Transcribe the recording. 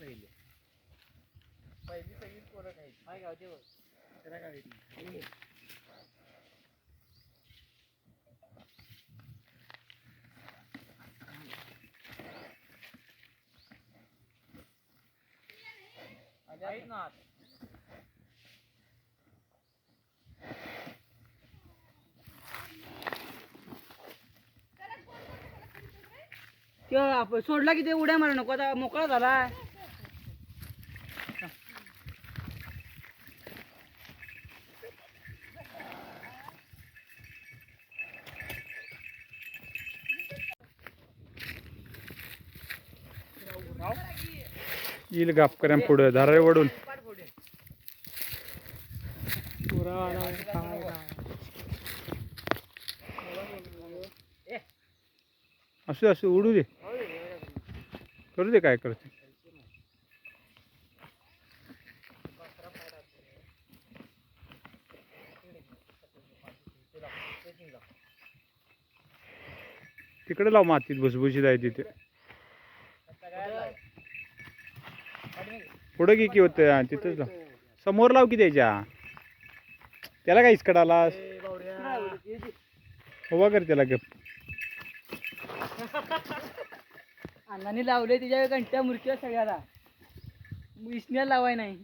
पहिले. पहिली सगळीच पोरं खायची. काय गावचे बघ त्याला काय सोडला की ते उड्या मारा नको आता मोकळा झाला येईल गापकऱ्या पुढं धाराळे वडून. असू दे, असू उडू दे. करू दे काय करते. तिकडे लाव मातीत भुसभुशीत आहे तिथे. पुढं की की होतं तिथंच लाव समोर लाव की त्याच्या. त्याला काय इसकड आलास? उभा कर त्याला गप. अण्णाने लावले तिच्या घंट्या मुरक्या सगळ्याला. इसण्या लावाय नाही.